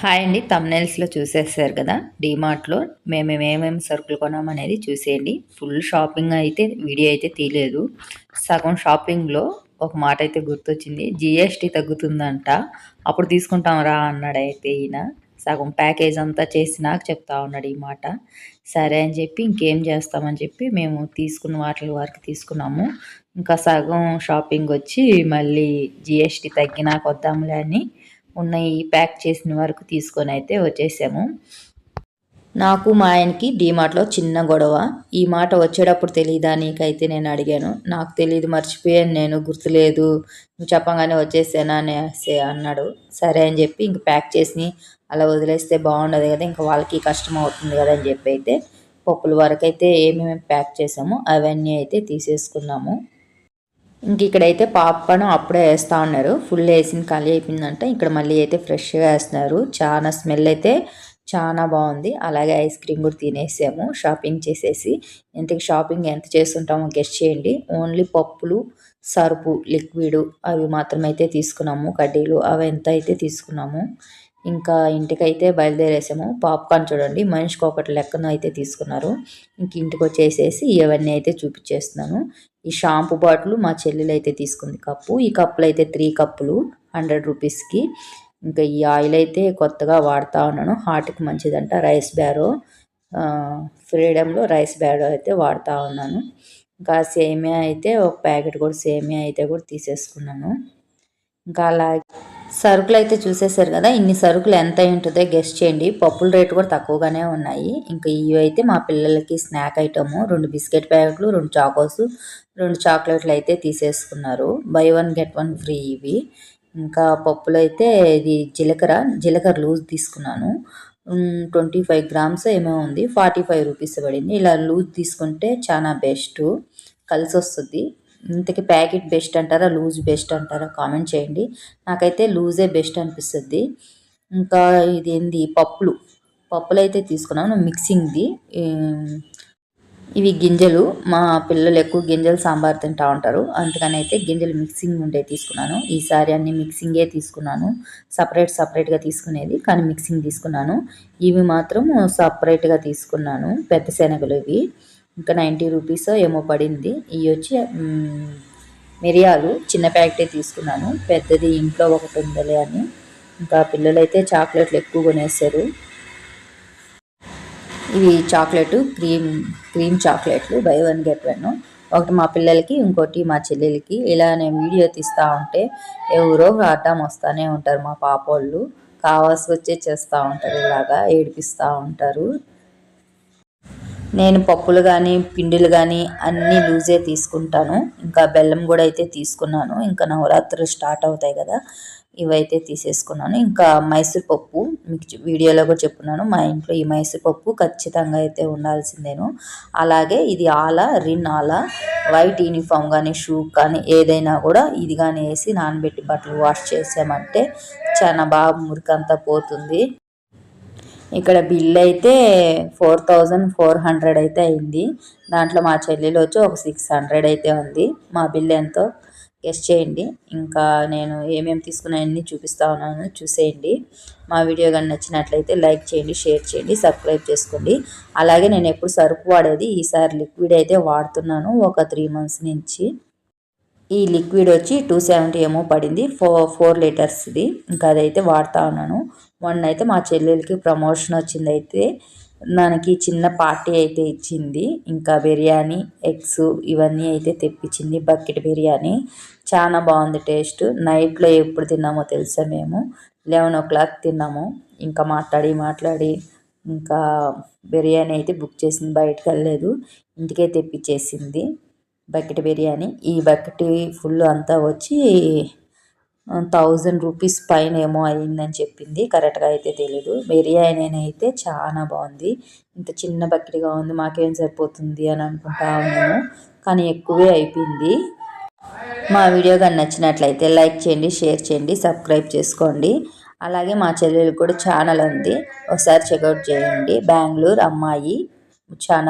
Hi అండి తమ్నైల్స్లో చూసేసారు కదా? డీమార్ట్లో మేము ఏమేమి సరుకులు కొనామనేది చూసేయండి. ఫుల్ షాపింగ్ అయితే వీడియో అయితే తీయలేదు. సగం షాపింగ్లో ఒక మాట అయితే గుర్తొచ్చింది. జిఎస్టీ తగ్గుతుందంట. అప్పుడు తీసుకుంటాం రా అన్నాడు అయితే ఈయన. సగం ప్యాకేజ్ అంతా చేసి నాకు చెప్తా ఉన్నాడు ఈ మాట. సరే అని చెప్పి ఇంకేం చేస్తామని చెప్పి మేము తీసుకున్న వాటి వరకు తీసుకున్నాము. ఇంకా సగం షాపింగ్ వచ్చి మళ్ళీ జిఎస్టీ తగ్గినాక వద్దాంలే అని ఉన్నాయి ప్యాక్ చేసిన వరకు తీసుకొని అయితే వచ్చేసాము. నాకు మా ఆయనకి డీమార్ట్లో చిన్న గొడవ. ఈ మాట వచ్చేటప్పుడు తెలియదా నీకైతే నేను అడిగాను. నాకు తెలియదు మర్చిపోయాను నేను గుర్తులేదు. నువ్వు చెప్పగానే వచ్చేసానా అనేసి అన్నాడు. సరే అని చెప్పి ఇంక ప్యాక్ చేసి అలా వదిలేస్తే బాగుండదు కదా ఇంకా వాళ్ళకి కష్టం అవుతుంది కదా అని చెప్పి అయితే పప్పుల వరకు అయితే ఏమేమి ప్యాక్ చేసామో అవన్నీ అయితే తీసేసుకున్నాము. ఇంక ఇక్కడైతే పాపను అప్పుడే వేస్తూ ఉన్నారు. ఫుల్ వేసిన ఖాళీ అయిపోయిందంట. ఇక్కడ మళ్ళీ అయితే ఫ్రెష్గా వేస్తున్నారు. చాలా స్మెల్ అయితే చాలా బాగుంది. అలాగే ఐస్ క్రీమ్ కూడా తినేసాము షాపింగ్ చేసేసి. ఇంతకి షాపింగ్ ఎంత చేస్తుంటామో గెస్ట్ చేయండి. ఓన్లీ పప్పులు సరుపు లిక్విడ్ అవి మాత్రమైతే తీసుకున్నాము. కడ్డీలు అవి ఎంత అయితే తీసుకున్నాము. ఇంకా ఇంటికైతే బయలుదేరేసాము. పాప్కార్న్ చూడండి మనిషికి ఒకటి లెక్కన అయితే తీసుకున్నారు. ఇంక ఇంటికి వచ్చేసేసి ఇవన్నీ అయితే చూపించేస్తున్నాను ఈ షాంపూ బాటిల్ మా చెల్లెలు అయితే తీసుకుంది కప్పు. ఈ కప్పులు అయితే త్రీ కప్పులు హండ్రెడ్ రూపీస్కి. ఇంకా ఈ ఆయిల్ అయితే కొత్తగా వాడుతూ ఉన్నాను. హార్ట్కి మంచిదంట రైస్ బ్యారో. ఫ్రీడమ్లో రైస్ బ్యారో అయితే వాడుతూ ఉన్నాను. ఇంకా సేమియా అయితే ఒక ప్యాకెట్ కూడా సేమియా అయితే కూడా తీసేసుకున్నాను. ఇంకా అలాగే సరుకులు అయితే చూసేసారు కదా ఇన్ని సరుకులు ఎంత ఉంటుందో గెస్ట్ చేయండి. పప్పుల రేటు కూడా తక్కువగానే ఉన్నాయి. ఇంకా ఇవి అయితే మా పిల్లలకి స్నాక్ ఐటము రెండు బిస్కెట్ ప్యాకెట్లు రెండు చాకోస్ రెండు చాక్లెట్లు అయితే తీసేసుకున్నారు. Buy one get one free ఇవి. ఇంకా పప్పులు అయితే ఇది జీలకర్ర జీలకర్ర లూజ్ తీసుకున్నాను. ట్వంటీ ఫైవ్ గ్రామ్స్ ఏమో ఉంది. ఫార్టీ ఫైవ్ రూపీస్ పడింది. ఇలా లూజ్ తీసుకుంటే చాలా బెస్ట్. కలిసి వస్తుంది ఇంతకి ప్యాకెట్ బెస్ట్ అంటారా లూజ్ బెస్ట్ అంటారా కామెంట్ చేయండి. నాకైతే లూజే బెస్ట్ అనిపిస్తుంది. ఇంకా ఇది పప్పులు. పప్పులు అయితే తీసుకున్నాను మిక్సింగ్ది ఇవి గింజలు. మా పిల్లలు ఎక్కువ గింజలు సాంబార్ తింటా ఉంటారు. అందుకని అయితే గింజలు మిక్సింగ్ ఉండే తీసుకున్నాను. ఈసారి అన్ని మిక్సింగే తీసుకున్నాను. సపరేట్ సపరేట్గా తీసుకునేది కానీ మిక్సింగ్ తీసుకున్నాను. ఇవి మాత్రం సపరేట్గా తీసుకున్నాను. పెద్ద శనగలు ఇవి. ఇంకా నైంటీ రూపీస్ ఏమో పడింది. ఇవి వచ్చి మిరియాలు చిన్న ప్యాకెటే తీసుకున్నాను. పెద్దది ఇంట్లో ఒకటి ఉందలే అని. ఇంకా పిల్లలైతే చాక్లెట్లు ఎక్కువ కొనేస్తారు. ఇవి చాక్లెట్ క్రీమ్ క్రీమ్ చాక్లెట్లు బై వన్ గెట్ వన్. ఒకటి మా పిల్లలకి ఇంకోటి మా చెల్లెలకి. ఇలా నేను వీడియో తీస్తూ ఉంటే ఎవరో అడ్డం వస్తూనే ఉంటారు మా పాప వాళ్ళు కావాల్సి వచ్చే చేస్తూ ఉంటారు ఇలాగా ఏడిపిస్తూ ఉంటారు. నేను పప్పులు కానీ పిండిలు కానీ అన్నీ లూజే తీసుకుంటాను. ఇంకా బెల్లం కూడా అయితే తీసుకున్నాను. ఇంకా నవరాత్రులు స్టార్ట్ అవుతాయి కదా ఇవైతే తీసేసుకున్నాను. ఇంకా మైసూర్ పప్పు మీకు వీడియోలో కూడా చెప్పున్నాను. మా ఇంట్లో ఈ మైసూర్ పప్పు ఖచ్చితంగా అయితే ఉండాల్సిందేను. అలాగే ఇది ఆలా రిన్ ఆలా వైట్ యూనిఫామ్ కానీ షూ కానీ ఏదైనా కూడా ఇది కానీ వేసి నానబెట్టి బట్టలు వాష్ చేసామంటే చాలా బాగా మురికంతా పోతుంది. ఇక్కడ బిల్ అయితే ఫోర్ థౌజండ్ ఫోర్ హండ్రెడ్ అయితే అయింది. దాంట్లో మా చెల్లెలు వచ్చి ఒక సిక్స్ హండ్రెడ్ అయితే ఉంది. మా బిల్ ఎంతో? గెస్ట్ చేయండి. ఇంకా నేను ఏమేమి తీసుకున్నాయన్నీ చూపిస్తా ఉన్నాను. చూసేయండి. మా వీడియో కానీ నచ్చినట్లయితే లైక్ చేయండి షేర్ చేయండి సబ్స్క్రైబ్ చేసుకోండి. అలాగే నేను ఎప్పుడు సరుకు వాడేది ఈసారి లిక్విడ్ అయితే వాడుతున్నాను ఒక త్రీ మంత్స్ నుంచి. ఈ లిక్విడ్ వచ్చి టూ సెవెంటీ ఏమో పడింది. ఫోర్ ఫోర్ లీటర్స్ది ఇంకా అదైతే వాడుతూ ఉన్నాను. మొన్న అయితే మా చెల్లెలకి ప్రమోషన్ వచ్చింది అయితే దానికి చిన్న పార్టీ అయితే ఇచ్చింది. ఇంకా బిర్యానీ ఎగ్స్ ఇవన్నీ అయితే తెప్పించింది. బకెట్ బిర్యానీ. చాలా బాగుంది టేస్ట్. నైట్లో ఎప్పుడు తిన్నామో తెలుసా మేము? లెవెన్ ఓ క్లాక్ తిన్నాము. ఇంకా మాట్లాడి మాట్లాడి ఇంకా బిర్యానీ అయితే బుక్ చేసింది. బయటకు వెళ్ళలేదు. ఇంటికే తెప్పించేసింది. బకెట్ బిర్యానీ. ఈ బకెట్ ఫుల్ అంతా వచ్చి థౌజండ్ రూపీస్ పైన ఏమో అయిందని చెప్పింది. కరెక్ట్గా అయితే తెలీదు. బిర్యానీ అయితే చాలా బాగుంది. ఇంత చిన్న బకెట్గా ఉంది మాకేం సరిపోతుంది అని అనుకుంటా ఉన్నాను కానీ ఎక్కువే అయిపోయింది. మా వీడియో కానీ నచ్చినట్లయితే లైక్ చేయండి షేర్ చేయండి సబ్స్క్రైబ్ చేసుకోండి. అలాగే మా చెల్లెలకు కూడా ఛానల్ ఉంది. ఒకసారి చెక్అవుట్ చేయండి. బెంగళూరు అమ్మాయి ఛానల్